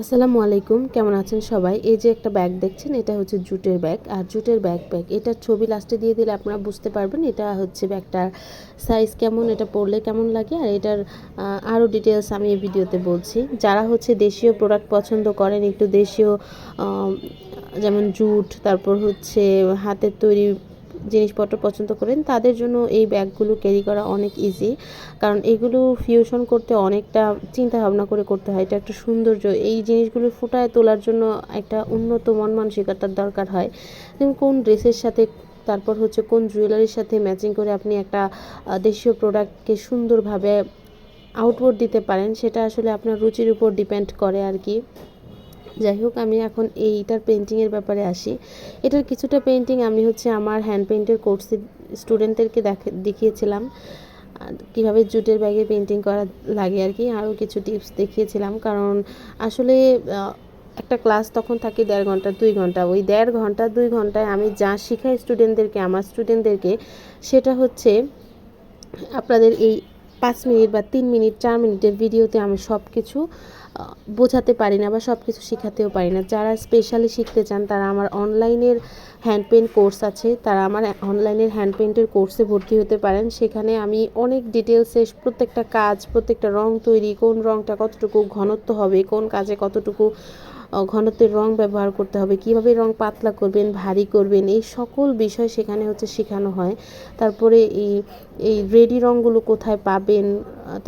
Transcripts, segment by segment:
আসসালামু আলাইকুম, কেমন আছেন সবাই? এই যে একটা ব্যাগ দেখছেন, এটা হচ্ছে জুটের ব্যাগ আর জুটের ব্যাগ ব্যাগ এটার ছবি লাস্টে দিয়ে দিলে আপনারা বুঝতে পারবেন এটা হচ্ছে ব্যাগটার সাইজ কেমন, এটা পরলে কেমন লাগে। আর এটার আরও ডিটেলস আমি এই ভিডিওতে বলছি। যারা হচ্ছে দেশীয় প্রোডাক্ট পছন্দ করেন, একটু দেশীয় যেমন জুট, তারপর হচ্ছে হাতের তৈরি জিনিসপত্র পছন্দ করেন, তাদের জন্য এই ব্যাগগুলো ক্যারি করা অনেক ইজি কারণ এগুলো ফিউশন করতে অনেকটা চিন্তা ভাবনা করে করতে হয়, এটা একটা সৌন্দর্য। এই জিনিসগুলো ফুটায় তোলার জন্য একটা উন্নত মন মানসিকতার দরকার হয়। যেমন কোন ড্রেসের সাথে, তারপর হচ্ছে কোন জুয়েলারির সাথে ম্যাচিং করে আপনি একটা দেশীয় প্রোডাক্টকে সুন্দরভাবে আউটবোর্ড দিতে পারেন, সেটা আসলে আপনার রুচির উপর ডিপেন্ড করে আর কি। যাই হোক, আমি এখন এইটার পেন্টিংয়ের ব্যাপারে আসি। এটার কিছুটা পেন্টিং আমি হচ্ছে আমার হ্যান্ড পেন্টের কোর্সে স্টুডেন্টদেরকে দেখিয়েছিলাম কীভাবে জুটের ব্যাগে পেন্টিং করা লাগে আর কি, আরও কিছু টিপস দেখিয়েছিলাম। কারণ আসলে একটা ক্লাস তখন থাকে দেড় ঘণ্টা, দুই ঘণ্টা। ওই দেড় ঘণ্টা, দুই ঘন্টায় আমি যা শেখাই স্টুডেন্টদেরকে আমার স্টুডেন্টদেরকে সেটা হচ্ছে আপনাদের এই পাঁচ মিনিট বা তিন মিনিট, চার মিনিটের ভিডিওতে আমি সব কিছু বোঝাতে পারি না বা সব কিছু শেখাতেও পারি না। যারা স্পেশালি শিখতে চান, তারা আমার অনলাইনের হ্যান্ড পেন্ট কোর্স আছে। তারা আমার অনলাইনের হ্যান্ড পেন্টের কোর্সে ভর্তি হতে পারেন। সেখানে আমি অনেক ডিটেলসে প্রত্যেকটা কাজ, প্রত্যেকটা রং তৈরি, কোন রংটা কতটুকু ঘনত্ব হবে, কোন কাজে কতটুকু ঘনত্বের রং ব্যবহার করতে হবে, কীভাবে রং পাতলা করবেন, ভারী করবেন, এই সকল বিষয় সেখানে হচ্ছে শেখানো হয়। তারপরে এই এই রেডি রঙগুলো কোথায় পাবেন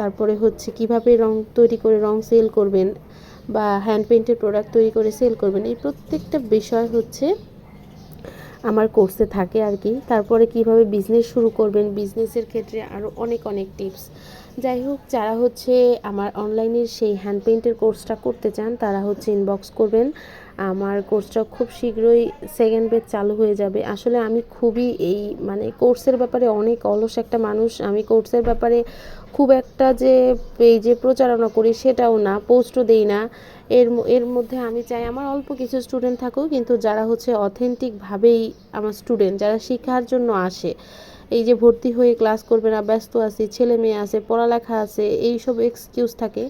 তারপরে হচ্ছে কীভাবে রং তৈরি করে রং সেল করবেন বা হ্যান্ড পেন্টের প্রোডাক্ট তৈরি করে সেল করবেন, এই প্রত্যেকটা বিষয় হচ্ছে আমার কোর্সে থাকে আর কি। তারপরে কীভাবে বিজনেস শুরু করবেন বিজনেসের ক্ষেত্রে আরও অনেক অনেক টিপস যাই হোক, যারা হচ্ছে আমার অনলাইনের সেই হ্যান্ড পেইন্টের কোর্সটা করতে চান, তারা হচ্ছে ইনবক্স করবেন। আমার কোর্সটা খুব শীঘ্রই সেকেন্ড বেড চালু হয়ে যাবে। আসলে আমি খুবই এই মানে কোর্সের ব্যাপারে অনেক অলস একটা মানুষ। আমি কোর্সের ব্যাপারে খুব একটা যে পেজে প্রচারণা করি সেটাও না পোস্টও দেই না। এর এর মধ্যে আমি চাই আমার অল্প কিছু স্টুডেন্ট থাকুক, কিন্তু যারা হচ্ছে অথেন্টিকভাবেই আমার স্টুডেন্ট যারা শেখার জন্য আসে এই যে ভর্তি হয়ে ক্লাস করবে না, ব্যস্ত আছি, ছেলে মেয়ে আছে, পড়ালেখা আছে এই সব এক্সকিউজ থাকে।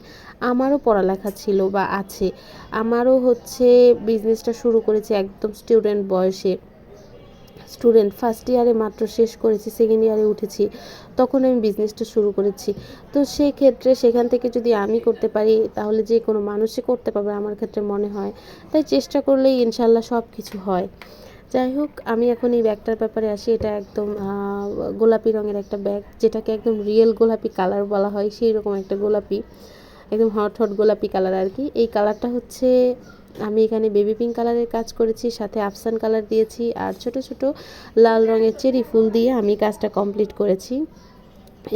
আমারও পড়ালেখা ছিল বা আছে। আমারও হচ্ছে বিজনেসটা শুরু করেছি একদম স্টুডেন্ট বয়সে। স্টুডেন্ট ফার্স্ট ইয়ারে মাত্র শেষ করেছি সেকেন্ড ইয়ারে উঠেছি। তখন আমি বিজনেসটা শুরু করেছি। তো সেক্ষেত্রে সেখান থেকে যদি আমি করতে পারি, তাহলে যে কোনো মানুষই করতে পারবে আমার ক্ষেত্রে মনে হয়। তাই চেষ্টা করলেই ইনশাল্লাহ সব কিছু হয়। যাই হোক, আমি এখন এই ব্যাগটার ব্যাপারে আসি। এটা একদম গোলাপি রঙের একটা ব্যাগ, যেটাকে একদম রিয়েল গোলাপি কালার বলা হয়, সেই রকম একটা গোলাপি, একদম হট হট গোলাপি কালার আর কি। এই কালারটা হচ্ছে, আমি এখানে বেবি পিঙ্ক কালারের কাজ করেছি, সাথে আফসান কালার দিয়েছি, আর ছোট ছোট লাল রঙের চেরি ফুল দিয়ে আমি কাজটা কমপ্লিট করেছি।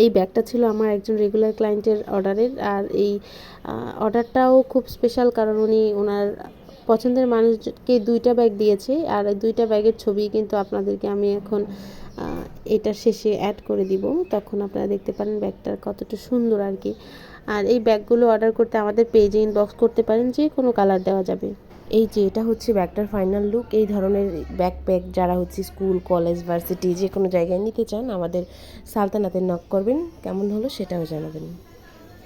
এই ব্যাগটা ছিল আমার একজন রেগুলার ক্লায়েন্টের অর্ডারের আর এই অর্ডারটাও খুব স্পেশাল কারণ উনি ওনার পছন্দের মানুষকে দুইটা ব্যাগ দিয়েছে, আর দুইটা ব্যাগের ছবি কিন্তু আপনাদেরকে আমি এখন এটা শেষে অ্যাড করে দিব। তখন আপনারা দেখতে পারেন ব্যাগটার কতটা সুন্দর আর কি। আর এই ব্যাগগুলো অর্ডার করতে আমাদের পেজে ইনবক্স করতে পারেন, যে কোনো কালার দেওয়া যাবে। এই যে, এটা হচ্ছে ব্যাগটার ফাইনাল লুক এই ধরনের ব্যাগ ব্যাকপ্যাক যারা হচ্ছে স্কুল কলেজ ভার্সিটি যে কোনো জায়গায় নিতে চান, আমাদের সালতানাতে নক করবেন। কেমন হলো সেটাও জানাবেন।